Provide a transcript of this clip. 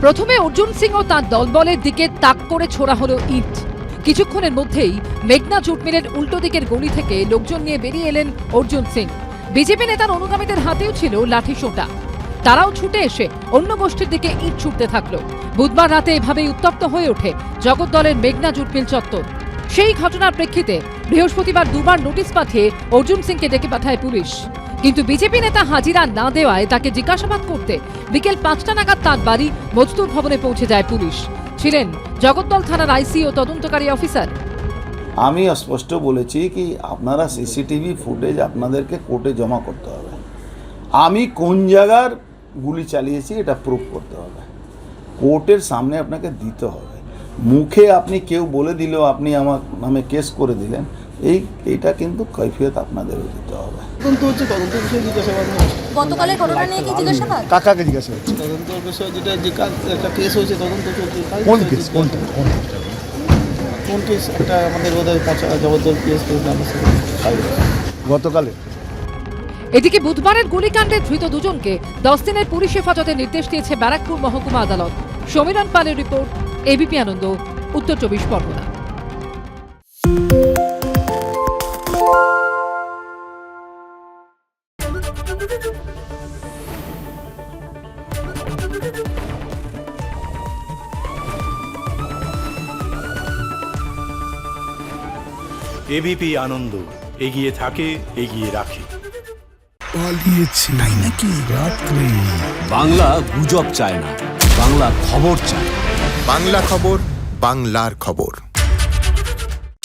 প্রথমে অর্জুন সিং ও তার দলবলের দিকে তাক করে ছোড়া হলো ইট। কিছুক্ষণের মধ্যেই মেঘনা জুট মিলের উল্টো দিকের গলি থেকে লোকজন নিয়ে বেরিয়ে এলেন অর্জুন সিং। বিজেপি নেতার অনুগামীদের হাতেও ছিল লাঠি সোঁটা। তারাও ছুটে এসে অন্য গোষ্ঠীর দিকে ইট ছুটতে থাকল। বুধবার রাতে এভাবেই উত্তপ্ত হয়ে ওঠে জগৎ দলের মেঘনা জুট মিল চত্বর। সেই ঘটনার প্রেক্ষিতে বৃহস্পতিবার দুবার নোটিশ পাঠিয়ে অর্জুন সিংকে ডেকে পাঠায় পুলিশ। কিন্তু বিজেপি নেতা হাজিরা না দেওয়ায় তাকে জিজ্ঞাসাবাদ করতে বিকেল পাঁচটা নাগাদ তার বাড়ি মজদুর ভবনে পৌঁছে যায় পুলিশ। ছিলেন জগদ্দল থানার আইসি ও তদন্তকারী অফিসার। আমি স্পষ্ট বলেছি কি আপনারা সিসিটিভি ফুটেজ আপনাদেরকে কোর্টে জমা করতে হবে। আমি কোন জায়গার গুলি চালিয়েছি এটা প্রুফ করতে হবে। কোর্টের সামনে আপনাকে দিতে হবে। মুখে আপনি কেউ বলে দিলেও আপনি আমার নামে কেস করে দিলেন। এই এইটা কিন্তু কৈফিয়ত আপনাদের দিতে হবে। তদন্ত হচ্ছে তদন্ত বিষয়ে জিজ্ঞাসাবাদ হচ্ছে? গতকালের ঘটনা নিয়ে কি জিজ্ঞাসাবাদ? কাকাকে জিজ্ঞাসা করছি তদন্ত বিষয়ে যেটা যে কাজ একটা কেস হয়েছে তদন্ত চলছে তাই কোন কেস কোনটা কোন কোন কেস একটা আমাদের বোধহয় কেস কেস নাম গতকালে। এদিকে বুধবারের গুলিকাণ্ডে ধৃত দুজনকে দশ দিনের পুলিশ হেফাজতে নির্দেশ দিয়েছে ব্যারাকপুর মহকুমা আদালত। সমীরণ পালের রিপোর্ট এবিপি আনন্দ উত্তর চব্বিশ পরগনা। এবিপি আনন্দ এগিয়ে থাকে এগিয়ে রাখে। পালিয়েছে। তাই নাকি? রাত্রে। বাংলা গুজব চায় না বাংলা খবর চায়। বাংলা খবর বাংলার খবর।